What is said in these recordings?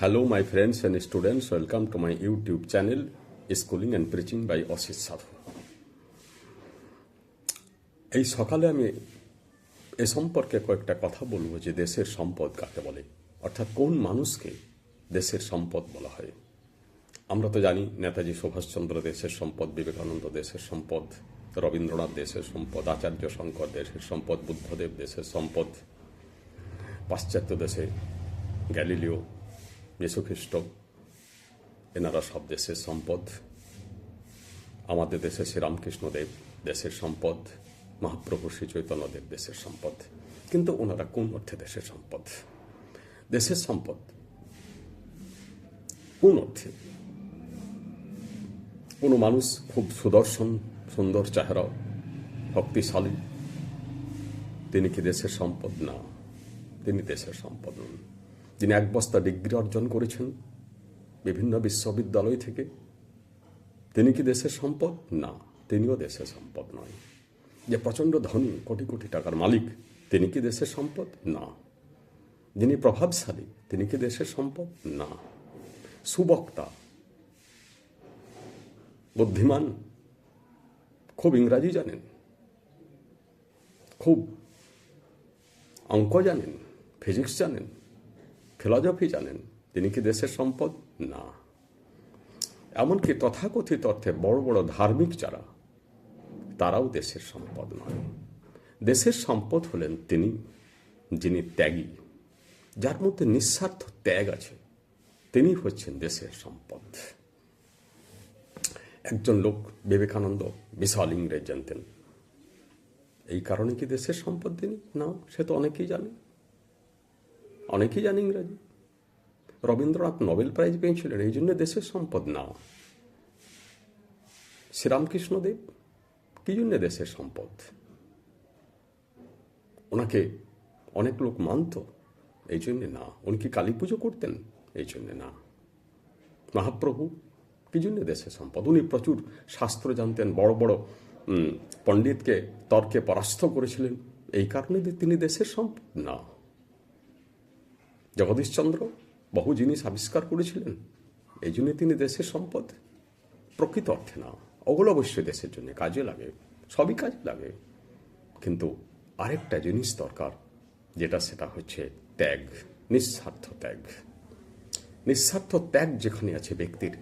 Hello, my friends and students. Welcome to my YouTube channel, Schooling and Preaching by Asit সাধু এই সকালে আমি এ সম্পর্কে কয়েকটা কথা বলব যে দেশের সম্পদ কাকে বলে? অর্থাৎ কোন মানুষকে দেশের সম্পদ বলা হয়? আমরা তো জানি নেতাজি সুভাষচন্দ্র দেশের সম্পদ বিবেকানন্দ দেশের সম্পদ রবীন্দ্রনাথ দেশের সম্পদ আচার্য শঙ্কর দেশের সম্পদ বুদ্ধদেব দেশের সম্পদ পাশ্চাত্য দেশে গ্যালিলিও যীশুখ্রিস্ট এনারা সব দেশের সম্পদ, আমাদের দেশে শ্রীরামকৃষ্ণদেব দেশের সম্পদ, মহাপ্রভু শ্রী চৈতন্যদেব দেশের সম্পদ, কিন্তু ওনারা কোন অর্থে দেশের সম্পদ? দেশের সম্পদ কোন অর্থে? কোনো মানুষ খুব সুদর্শন, সুন্দর চেহারা, শক্তিশালী, তিনি কি দেশের সম্পদ? না, তিনি দেশের সম্পদ নন। যিনি এক বস্তা ডিগ্রি অর্জন করেছেন বিভিন্ন বিশ্ববিদ্যালয় থেকে। তিনি কি দেশের সম্পদ? না, তিনিও দেশের সম্পদ নয়। যে প্রচণ্ড ধনী, কোটি কোটি টাকার মালিক, তিনি কি দেশের সম্পদ? না। যিনি প্রভাবশালী, তিনি কি দেশের সম্পদ? না। সুবক্তা, বুদ্ধিমান, খুব ইংরাজি জানেন, খুব অঙ্ক জানেন, ফিজিক্স জানেন ফিলসফি জানেন তিনি কি দেশের সম্পদ? না। এমনকি তথাকথিত অর্থে বড় বড় ধার্মিক যারা, তারাও দেশের সম্পদ নয়। দেশের সম্পদ হলেন তিনি, যিনি ত্যাগী, যার মধ্যে নিঃস্বার্থ ত্যাগ আছে, তিনি হচ্ছেন দেশের সম্পদ। একজন লোক বিবেকানন্দ বিশাল ইংরেজ জানতেন। এই কারণে কি দেশের সম্পদ তিনি? না, সে তো অনেকেই জানে। অনেকেই জানে ইংরাজি। রবীন্দ্রনাথ নোবেল প্রাইজ পেয়েছিলেন, এই জন্য দেশের সম্পদ না শ্রীরামকৃষ্ণদেব কি জন্য দেশের সম্পদ? ওনাকে অনেক লোক মানত, এই জন্যে না। উনি কি কালী পুজো করতেন? এই জন্যে না। মহাপ্রভু, কি জন্য দেশের সম্পদ? উনি প্রচুর শাস্ত্র জানতেন, বড় বড় পণ্ডিতকে তর্কে পরাস্ত করেছিলেন। এই কারণে তিনি দেশের সম্পদ না। জগদীশচন্দ্র বহু জিনিস আবিষ্কার করেছিলেন। এই জন্য তিনি দেশের সম্পদ প্রকৃত অর্থে না ওগুলো অবশ্যই দেশের জন্য কাজে লাগে, সবই কাজে লাগে। কিন্তু আরেকটা জিনিস দরকার, যেটা সেটা হচ্ছে ত্যাগ, নিঃস্বার্থ ত্যাগ। নিঃস্বার্থ ত্যাগ যেখানে আছে ব্যক্তির,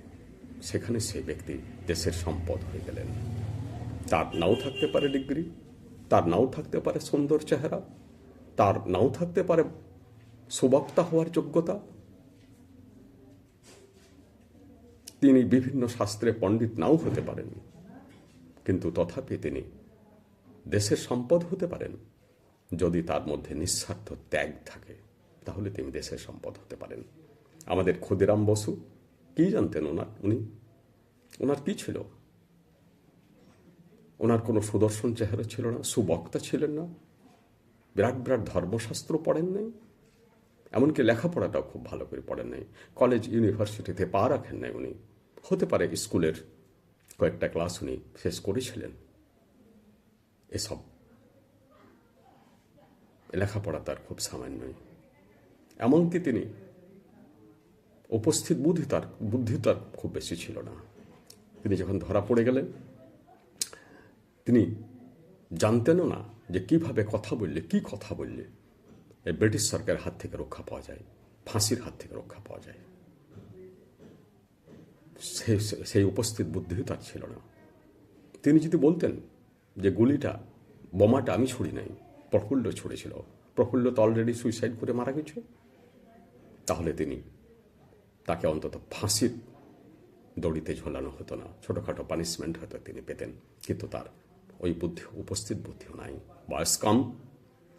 সেখানে সেই ব্যক্তি দেশের সম্পদ হয়ে গেলেন। তার নাও থাকতে পারে ডিগ্রি, তার নাও থাকতে পারে সুন্দর চেহারা, তার নাও থাকতে পারে সুবক্তা হওয়ার যোগ্যতা? তিনি বিভিন্ন শাস্ত্রে পণ্ডিত নাও হতে পারেন, কিন্তু তথাপি তিনি দেশের সম্পদ হতে পারেন। যদি তার মধ্যে নিঃস্বার্থ ত্যাগ থাকে, তাহলে তিনি দেশের সম্পদ হতে পারেন। আমাদের ক্ষুদিরাম বসু, কি জানতেন ওনার? উনি, ওনার কি ছিল? ওনার কোনো সুদর্শন চেহারা ছিল না, সুবক্তা ছিলেন না? বিরাট বিরাট ধর্মশাস্ত্র পড়েন নাই এমনকি লেখাপড়াটাও খুব ভালো করে পড়েন নাই। কলেজ, ইউনিভার্সিটিতে পা রাখেন নাই উনি। হতে পারে স্কুলের কয়েকটা ক্লাস উনি শেষ করেছিলেন। এসব। লেখাপড়া তার খুব সামান্যই এমনকি তিনি উপস্থিত বুদ্ধি তার বুদ্ধি তার খুব বেশি ছিল না। তিনি যখন ধরা পড়ে গেলেন, তিনি জানতেনও না যে কীভাবে কথা বললে, কি কথা বললে। ব্রিটিশ সরকারের হাত থেকে রক্ষা পাওয়া যায়, ফাঁসির হাত থেকে রক্ষা পাওয়া যায়। সেই উপস্থিত বুদ্ধি তার ছিল না। তিনি যদি বলতেন যে গুলিটা, বোমাটা আমি ছুড়ি নাই, প্রফুল্ল ছুড়েছিল, প্রফুল্ল তো অলরেডি সুইসাইড করে মারা গেছে, তাহলে তিনি তাকে অন্তত ফাঁসির দড়িতে ঝোলানো হতো না, ছোটোখাটো পানিশমেন্ট হয়তো তিনি পেতেন, কিন্তু তার ওই বুদ্ধি, উপস্থিত বুদ্ধিও নাই। বয়স কম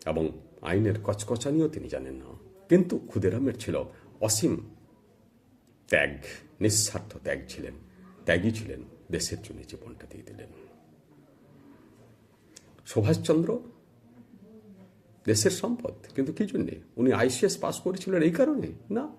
এবং আইনের কচকচানিও তিনি জানেন না। কিন্তু ক্ষুদিরামের ছিল অসীম ত্যাগ, নিঃস্বার্থ ত্যাগ ছিলেন, ত্যাগী ছিলেন, দেশের জন্য জীবনটা দিয়ে দিলেন। সুভাষচন্দ্র, দেশের সম্পদ, কিন্তু কি জন্যে? উনি আইসিএস পাস করেছিলেন এই কারণে? না।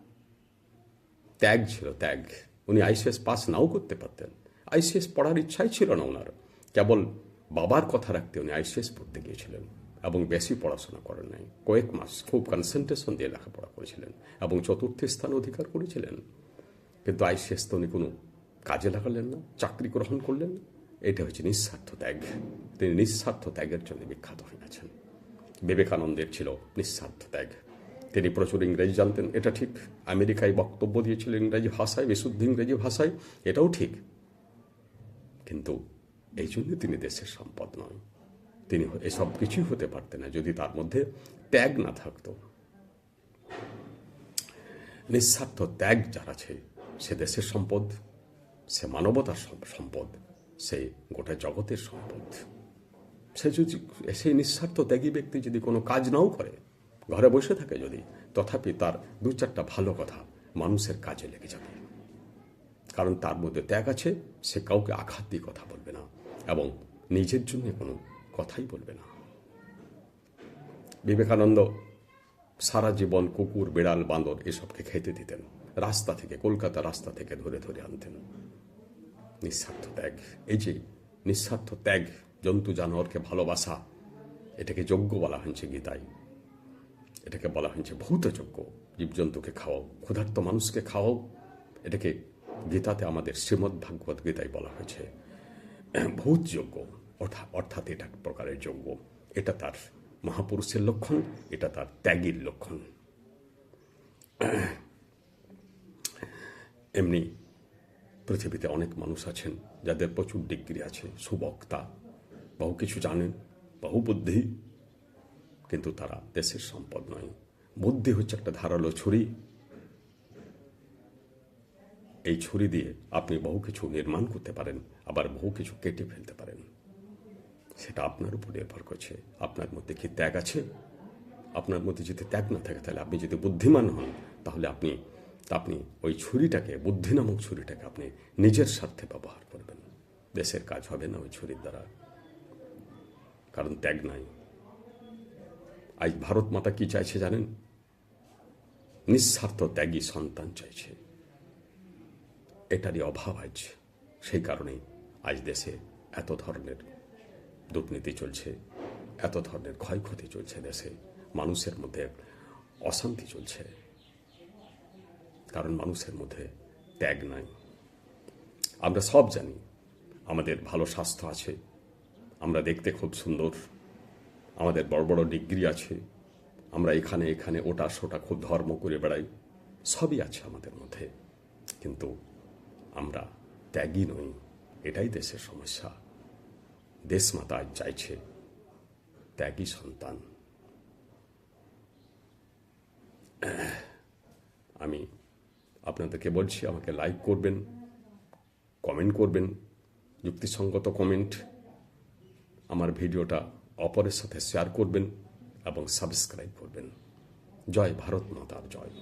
ত্যাগ ছিল ত্যাগ। উনি আইসিএস পাস নাও করতে পারতেন। আইসিএস পড়ার ইচ্ছাই ছিল না ওনার। কেবল বাবার কথা রাখতে উনি আইসিএস পড়তে গিয়েছিলেন। এবং বেশি পড়াশোনা করেন নাই। কয়েক মাস খুব কনসেন্ট্রেশন দিয়ে লেখাপড়া করেছিলেন এবং চতুর্থ স্থান অধিকার করেছিলেন। কিন্তু আজ শেষ তো উনি কোনো কাজে লাগালেন না, চাকরি গ্রহণ করলেন এটা হচ্ছে নিঃস্বার্থ ত্যাগ। তিনি নিঃস্বার্থ ত্যাগের জন্য বিখ্যাত হয়ে গেছেন। বিবেকানন্দের ছিল নিঃস্বার্থ ত্যাগ। তিনি প্রচুর ইংরেজি জানতেন, এটা ঠিক। আমেরিকায় বক্তব্য দিয়েছিলেন ইংরেজি ভাষায়, বিশুদ্ধ ইংরেজি ভাষায়, এটাও ঠিক। কিন্তু এই জন্য তিনি দেশের সম্পদ নয়। তিনি এসব কিছুই হতে পারতেন না যদি তার মধ্যে ত্যাগ না থাকতো। নিঃস্বার্থ ত্যাগ যার আছে, সে দেশের সম্পদ, সে মানবতার সম্পদ, সে গোটা জগতের সম্পদ। সে যদি, সেই নিঃস্বার্থ ত্যাগী ব্যক্তি যদি কোনো কাজ নাও করে, ঘরে বসে থাকে যদি, তথাপি তার দু চারটা ভালো কথা মানুষের কাজে লেগে যাবে। কারণ তার মধ্যে ত্যাগ আছে, সে কাউকে আঘাত দিয়ে কথা বলবে না। এবং নিজের জন্য কোনো কথাই বলবে না। বিবেকানন্দ সারা জীবন কুকুর, বিড়াল, বাঁদর এসবকে খেতে দিতেন। রাস্তা থেকে, কলকাতা রাস্তা থেকে ধরে ধরে আনতেন। নিঃস্বার্থ ত্যাগ। এই যে নিঃস্বার্থ ত্যাগ, জন্তু জানোয়ারকে ভালোবাসা, এটাকে যোগ্য বলা হয়েছে গীতায়। এটাকে বলা হয়েছে ভূত যজ্ঞ। জীবজন্তুকে খাওয়াও, ক্ষুধার্ত মানুষকে খাওয়াও। এটাকে গীতাতে আমাদের শ্রীমদ্ ভাগবত গীতায় বলা হয়েছে ভূত যজ্ঞ। অর্থাৎ এটা এক প্রকারের যজ্ঞ এটা তার মহাপুরুষের লক্ষণ, এটা তার ত্যাগীর লক্ষণ। এমনি পৃথিবীতে অনেক মানুষ আছেন, যাদের প্রচুর ডিগ্রি আছে, সুবক্তা। বহু কিছু জানেন, বহু বুদ্ধি, কিন্তু তারা দেশের সম্পদ নয়। বুদ্ধি হচ্ছে একটা ধারালো ছুরি। এই ছুরি দিয়ে আপনি বহু কিছু নির্মাণ করতে পারেন, আবার বহু কিছু কেটে ফেলতে পারেন। সেটা আপনার উপর নির্ভর করছে। আপনার মধ্যে কি ত্যাগ আছে? আপনার মধ্যে যদি ত্যাগ না থাকে, তাহলে আপনি যদি বুদ্ধিমান হন, তাহলে আপনি আপনি ওই ছুরিটাকে, বুদ্ধি নামক ছুরিটাকে আপনি নিজের স্বার্থে ব্যবহার করবেন। দেশের কাজ হবে না ওই ছুরির দ্বারা। কারণ ত্যাগ নাই। আজ ভারত মাতা কি চাইছে জানেন? নিঃস্বার্থ ত্যাগী সন্তান চাইছে। এটারই অভাব আজ। সেই কারণেই আজ দেশে এত ধরনের দুর্নীতি চলছে, এত ধরনের ক্ষয়ক্ষতি চলছে দেশে, মানুষের মধ্যে অশান্তি চলছে। কারণ মানুষের মধ্যে ত্যাগ নাই। আমরা সব জানি আমাদের ভালো স্বাস্থ্য আছে, আমরা দেখতে খুব সুন্দর, আমাদের বড় বড় ডিগ্রি আছে, আমরা এখানে এখানে ওটা সোটা খুব ধর্ম করে বেড়াই, সবই আছে আমাদের মধ্যে। কিন্তু আমরা ত্যাগী নই, এটাই দেশের সমস্যা। দেশমাতা আজ চাইছে ত্যাগী সন্তান। আমি আপনাদেরকে বলছি, আমাকে লাইক করবেন কমেন্ট করবেন, যুক্তিসঙ্গত কমেন্ট আমার ভিডিওটা অপরের সাথে শেয়ার করবেন এবং সাবস্ক্রাইব করবেন। জয় ভারত মাতার জয়।